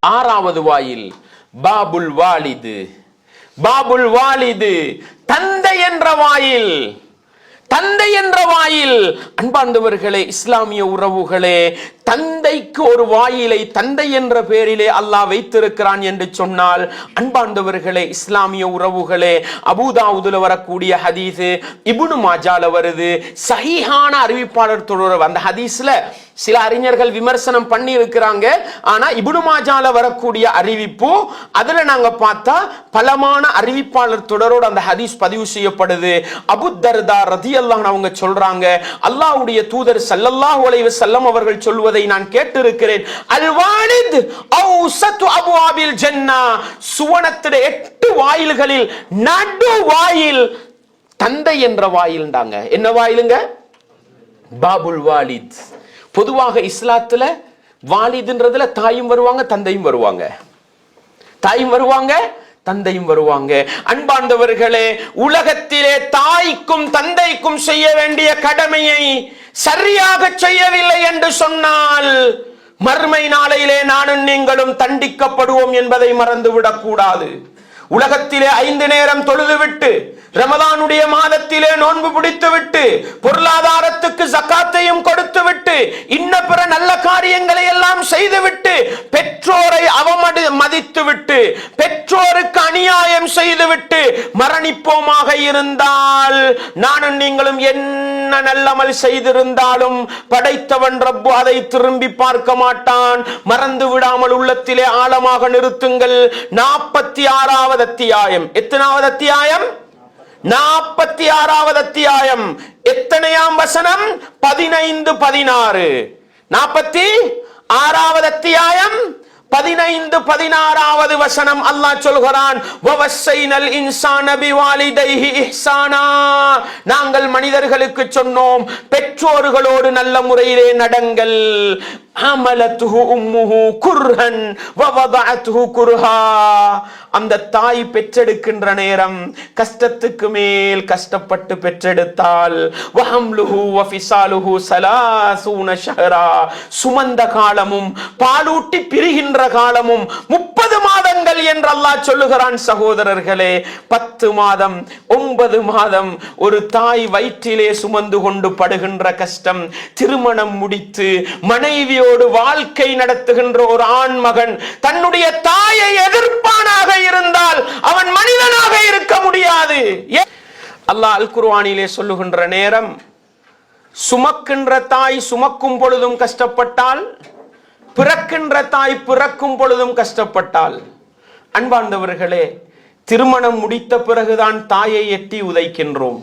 ஆறாவது வாயில் பாபுல் வாலிது. பாபுல் வாலிது தந்தை என்ற வாயில். தந்தை என்ற வாயில். அன்பார்ந்தவர்களே இஸ்லாமிய உறவுகளே தந்தைக்கு ஒரு வாயிலை தந்தை என்ற பெயரிலே அல்லாஹ் வைத்திருக்கிறான் என்று சொன்னால் அன்பாண்டவர்களே இஸ்லாமிய உறவுகளே அபூதாவுதுல வரக்கூடிய ஹதீஸ் இபுனு மாஜால வருது சஹீஹான அறிவிப்பாளர் தொடர் அந்த ஹதீஸ்ல சில அறிஞர்கள் விமர்சனம் பண்ணி இருக்கிறாங்க ஆனா இபுனு மாஜால வரக்கூடிய அறிவிப்பு அதுல நாங்க பார்த்தா பலமான அறிவிப்பாளர் தொடரோடு அந்த ஹதீஸ் பதிவு செய்யப்படுது. அபு தர்தா ரதி அவங்க சொல்றாங்க அல்லாஹ்வுடைய தூதர் சல்லல்லாஹ் அலைஹி செல்லம் அவர்கள் சொல்வதை என்பதை நான் கேட்டிருக்கிறேன். அல்வானித் அவுசத்து அபுவாபில் ஜன்னா சுவனத்திட எட்டு வாயில்களில் நடு வாயில் தந்தை என்ற வாயில்ண்டாங்க என்ன வாயிலுங்க? பாபுல் வாலித். பொதுவாக இஸ்லாத்துல வாலிதுன்றதுல தாயும் வருவாங்க தந்தையும் வருவாங்க. தாயும் வருவாங்க தந்தையும் வருவாங்க. அன்பார்ந்தவர்களே உலகத்திலே தாய்க்கும் தந்தைக்கும் செய்ய வேண்டிய கடமையை சரியாக செய்யவில்லை என்று சொன்னால் மர்மை நாளையிலே நானும் நீங்களும் தண்டிக்கப்படுவோம் என்பதை மறந்துவிடக் கூடாது உலகத்திலே ஐந்து நேரம் தொழுதுவிட்டு ரமதானுடைய மாதத்திலே நோன்பு பிடித்து விட்டு பொருளாதாரத்துக்கு சக்காத்தையும் கொடுத்து விட்டு இன்ன பிற நல்ல காரியங்களை எல்லாம் செய்துவிட்டு பெற்றோரை அவமதி மதித்து விட்டு பெற்றோருக்கு அநியாயம் செய்துவிட்டு மரணிப்போமாக இருந்தால் நானும் நீங்களும் என்ன நல்லமல் செய்திருந்தாலும் படைத்தவன் ரப்பு அதை திரும்பி பார்க்க மாட்டான். மறந்து விடாமல் உள்ளத்திலே ஆழமாக நிறுத்துங்கள். நாற்பத்தி ஆறாவது அத்தியாயம். எத்தனாவது அத்தியாயம்? நாற்பத்தி ஆறாவது அத்தியாயம். எத்தனையாம் வசனம்? பதினைந்து பதினாறு. நாற்பத்தி ஆறாவது அத்தியாயம் பதினைந்து பதினாறாவது வசனம் அல்லாஹ் சொல்கிறான் நாங்கள் மனிதர்களுக்கு சொன்னோம் பெற்றோர்களோடு நல்ல முறையிலே நடங்கள். அமலத்துஹு உம்முஹு குர்ஹன் வவதஅத்துஹு குர்ஹா அந்த தாய் பெற்றெடுக்கின்ற நேரம் கஷ்டத்துக்கு மேல் கஷ்டப்பட்டு பெற்றெடுத்தால் வஹம்லுஹு வஃபிசாலுஹு சலாசூன ஷஹரா. சுமந்த காலமும் பாலூட்டி பிரிகின்ற காலமும் முப்பது மாதங்கள் என்று அல்லாஹ் சொல்லுகிறான் சகோதரர்களே. பத்து மாதம் ஒன்பது மாதம் ஒரு தாய் வயிற்றிலே சுமந்து கொண்டு படுகின்ற கஷ்டம். திருமணம் முடித்து மனைவியோடு வாழ்க்கை நடத்துகின்ற ஒரு ஆண் மகன் தன்னுடைய தாயை எதிர்ப்பானாக இருந்தால் அவன் மனிதனாக இருக்க முடியாது. அல்லாஹ் அல் குர்ஆனிலே சொல்லுகின்ற நேரம் சுமக்கின்ற தாய் சுமக்கும் பொழுதும் கஷ்டப்பட்டால் பிறக்கின்ற தாய் பிறக்கும் பொழுதும் கஷ்டப்பட்டால் அன்பார்ந்தவர்களே திருமணம் முடித்த பிறகுதான் தாயை எட்டி உதைக்கின்றோம்.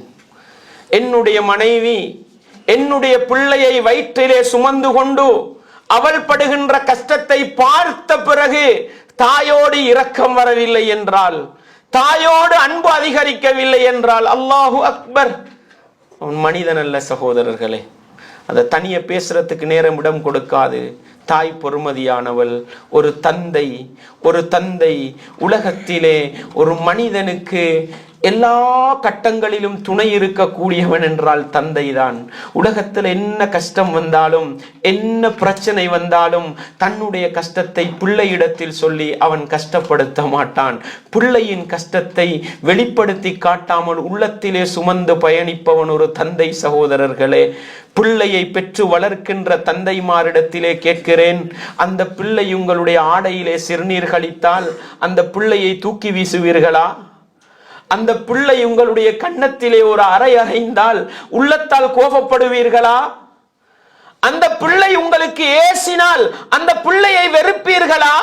என்னுடைய மனைவி என்னுடைய பிள்ளையை வயிற்றிலே சுமந்து கொண்டு அவள் படுகின்ற கஷ்டத்தை பார்த்த பிறகு தாயோடு இரக்கம் வரவில்லை என்றால் தாயோடு அன்பு அதிகரிக்கவில்லை என்றால் அல்லாஹு அக்பர். அவன் மனிதன் அல்ல சகோதரர்களே. அதை தனிய பேசுறதுக்கு நேரம் இடம் கொடுக்காது. தாய் பொறுமதியானவள் ஒரு தந்தை ஒரு தந்தை உலகத்திலே ஒரு மனிதனுக்கு எல்லா கட்டங்களிலும் துணை இருக்கக்கூடியவன் என்றால் தந்தைதான். உலகத்தில் என்ன கஷ்டம் வந்தாலும் என்ன பிரச்சனை வந்தாலும் தன்னுடைய கஷ்டத்தை பிள்ளையிடத்தில் சொல்லி அவன் கஷ்டப்படுத்த மாட்டான். பிள்ளையின் கஷ்டத்தை வெளிப்படுத்தி காட்டாமல் உள்ளத்திலே சுமந்து பயணிப்பவன் ஒரு தந்தை சகோதரர்களே. பிள்ளையை பெற்று வளர்க்கின்ற தந்தைமாரிடத்திலே கேட்கிறேன் அந்த பிள்ளை உங்களுடைய ஆடையிலே சிறுநீர் கழித்தால் அந்த பிள்ளையை தூக்கி வீசுவீர்களா? அந்த பிள்ளை உங்களுடைய கன்னத்திலே ஒரு அறை அறைந்தால் உள்ளத்தால் கோபப்படுவீர்களா? அந்த பிள்ளை உங்களுக்கு ஏசினால் அந்த பிள்ளையை வெறுப்பீர்களா?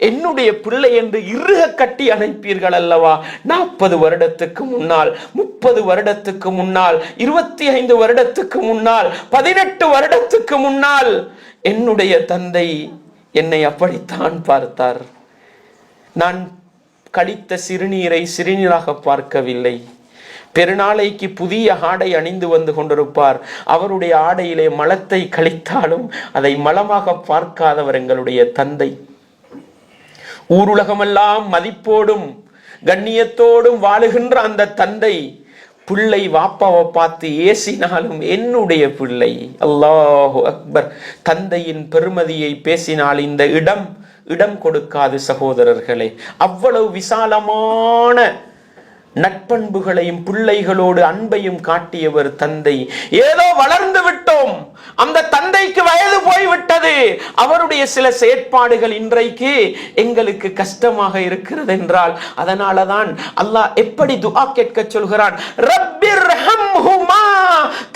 என்னுடைய பிள்ளை என்று இறுக கட்டி அணைப்பீர்கள் அல்லவா? நாற்பது வருடத்துக்கு முன்னால் முப்பது வருடத்துக்கு முன்னால் இருபத்தி ஐந்து வருடத்துக்கு முன்னால் பதினெட்டு வருடத்துக்கு முன்னால் என்னுடைய தந்தை என்னை அப்படித்தான் பார்த்தார். நான் கழித்த சிறுநீரை சிறுநீராக பார்க்கவில்லை. பெருநாளைக்கு புதிய ஆடை அணிந்து வந்து கொண்டிருப்பார். அவருடைய ஆடையிலே மலத்தை கழித்தாலும் அதை மலமாக பார்க்காதவர் எங்களுடைய தந்தை. ஊருலகமெல்லாம் மதிப்போடும் கண்ணியத்தோடும் வாழுகின்ற அந்த தந்தை பிள்ளை வாப்பாவை பார்த்து ஏசினாலும் என்னுடைய பிள்ளை. அல்லாஹு அக்பர். தந்தையின் பெருமதியை பேசினால் இந்த இடம் இடம் கொடுக்காது சகோதரர்களே. அவ்வளவு விசாலமான நட்பண்புகளையும் பிள்ளைகளோடு அன்பையும் காட்டியவர் தந்தை. ஏதோ வளர்ந்து விட்டோம். அந்த தந்தைக்கு வயது போய்விட்டது. அவருடைய சில செயற்பாடுகள் இன்றைக்கு எங்களுக்கு கஷ்டமாக இருக்கிறது என்றால் அதனாலதான் அல்லாஹ் எப்படி துஆ கேட்க சொல்கிறான்? ரப்பிர் ஹம்ஹுமா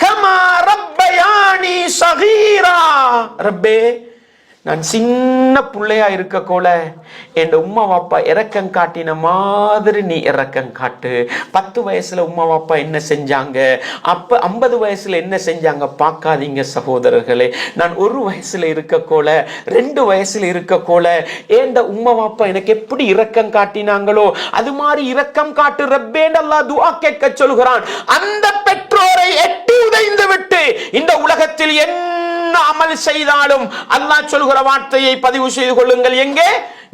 கமா ரப்பயானி சகீரா. ரப்பே நான் சின்ன பிள்ளையா இருக்க கோல என் உம்மா வாப்பா இறக்கம் காட்டின மாதிரி நீ இறக்கம் காட்டு. பத்து வயசுல உம்மா வாப்பா என்ன செஞ்சாங்க? அப்ப ஐம்பது வயசுல என்ன செஞ்சாங்க? பார்க்காதீங்க சகோதரர்களே. நான் ஒரு வயசுல இருக்க கோல ரெண்டு வயசுல இருக்க கோல ஏண்ட உம்மா வாப்பா எனக்கு எப்படி இறக்கம் காட்டினாங்களோ? அது மாதிரி இறக்கம் காட்டு ரப்பேன் துவா துஆ கேட்க சொல்கிறான். அந்த பெற்றோரை எட்டி உதைந்து விட்டு இந்த உலகத்தில் என்ன என்ன அமல் செய்தாலும் அல்லாஹ் சொல்கிற வார்த்தையை பதிவு செய்து கொள்ளுங்கள். எங்கே?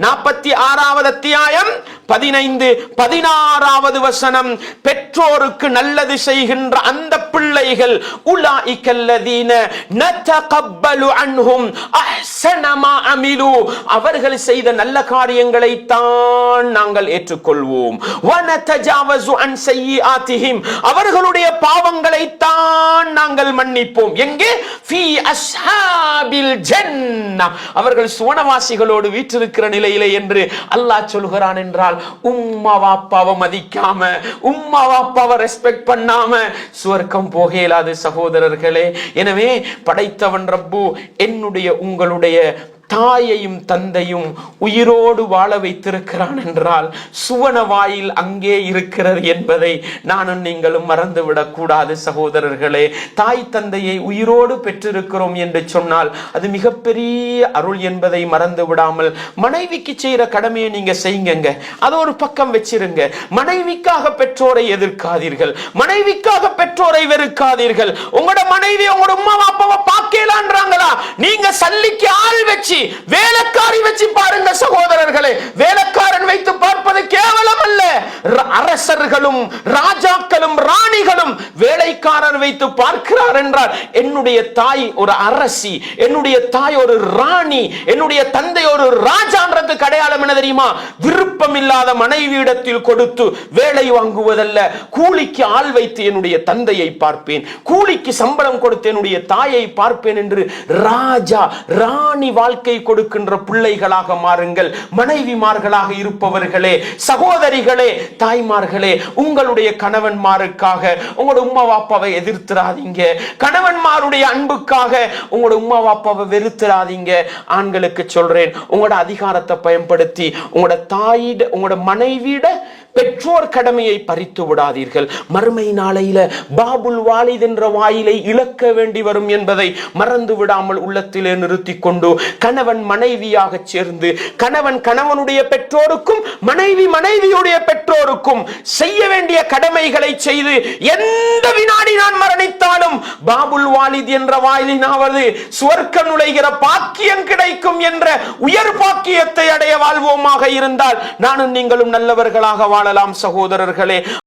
நாற்பத்தி ஆறாவது அத்தியாயம். பதினைந்து பதினாறாவது வசனம் பெற்றோருக்கு நல்லது செய்கின்ற அந்த பிள்ளைகள் உலாஇக்கல்லதீன நதகப்பலு அன்ஹும் அஹ்ஸன அமிலு. அவர்கள் செய்த நல்ல காரியங்களை தான் நாங்கள் ஏற்றுக்கொள்வோம். வனதஜாவசு அன் சய்யிஆத்திஹிம் அவர்களுடைய பாவங்களை தான் நாங்கள் மன்னிப்போம். எங்கே? ஃபீ அஸ்ஹாபில் ஜன்னah அவர்கள் சுவனவாசிகளோடு வீற்றிருக்கிற நிலையிலே என்று அல்லாஹ் சொல்கிறான் என்றால் உம்மா வாப்பாவை மதிக்காம உம்மா வாப்பாவை ரெஸ்பெக்ட் பண்ணாம சுவர்க்கம் போக இயலாது சகோதரர்களே. எனவே படைத்தவன் ரப்பு என்னுடைய உங்களுடைய தாயையும் தந்தையும் உயிரோடு வாழ வைத்திருக்கிறான் என்றால் சுவன வாயில் அங்கே இருக்கிறது என்பதை நானும் நீங்களும் மறந்துவிடக்கூடாது சகோதரர்களே. தாய் தந்தையை உயிரோடு பெற்றிருக்கிறோம் என்று சொன்னால் அது மிகப்பெரிய அருள் என்பதை மறந்து விடாமல் மனைவிக்கு செய்யற கடமையை நீங்க செய்யுங்க அதை ஒரு பக்கம் வச்சிருங்க. மனைவிக்காக பெற்றோரை எதிர்க்காதீர்கள். மனைவிக்காக பெற்றோரை வெறுக்காதீர்கள். உங்களோட மனைவி உங்களோட உமா அப்பாவை பார்க்கலான்றாங்களா நீங்க சல்லிக்கு ஆள் வச்சு வேலைக்காரி வச்சு பாருங்க சகோதரர்களே. வேலைக்காரன் வைத்து பார்ப்பது கேவலம் அல்ல அரசர்களும் ராஜாக்களும் ராணிகளும் வேலைக்காரர் வைத்து பார்க்கிறார் என்றால் என்னுடைய தாய் ஒரு அரசி என்னுடைய தாய் ஒரு ராணி என்னுடைய தந்தை ஒரு ராஜான்றதுக்கு அடையாளம் என்ன தெரியுமா? விருப்பம் இல்லாத மனைவியிடத்தில் கொடுத்து வேலை வாங்குவதல்ல. கூலிக்கு ஆள் வைத்து என்னுடைய தந்தையை பார்ப்பேன். கூலிக்கு சம்பளம் கொடுத்து என்னுடைய தாயை பார்ப்பேன் என்று ராஜா ராணி வாழ்க்கை கொடுக்கின்ற பிள்ளைகளாக மாறுங்கள். மனைவிமார்களாக இருப்பவர்களே சகோதரிகளே தாய்மார்களே உங்களுடைய கணவன்மாருக்காக உங்களோட உம்மா வாப்பாவை எதிர்த்துறாதீங்க கணவன்மாருடைய அன்புக்காக உங்களோட உம்மா வாப்பாவை வெறுத்துறாதீங்க ஆண்களுக்கு சொல்றேன் உங்களோட அதிகாரத்தை பயன்படுத்தி உங்களோட தாயிட உங்களோட மனைவியிட பெற்றோர் கடமையை பறித்து விடாதீர்கள். மறுமை நாளையில பாபுல் வாலித் என்ற வாயிலை இழக்க வேண்டி வரும் என்பதை மறந்து விடாமல் உள்ளத்திலே நிறுத்தி கொண்டு கணவன் மனைவியாக சேர்ந்து கணவன் கணவனுடைய பெற்றோருக்கும் மனைவி மனைவியுடைய பெற்றோருக்கும் செய்ய வேண்டிய கடமைகளை செய்து எந்த வினாடி நான் மரணித்தாலும் பாபுல் வாலித் என்ற வாயிலினாவது சுவர்க்க நுழைகிற பாக்கியம் கிடைக்கும் என்ற உயர் பாக்கியத்தை அடைய வாழ்வோமாக இருந்தால் நானும் நீங்களும் நல்லவர்களாக வாழலாம் சகோதரர்களே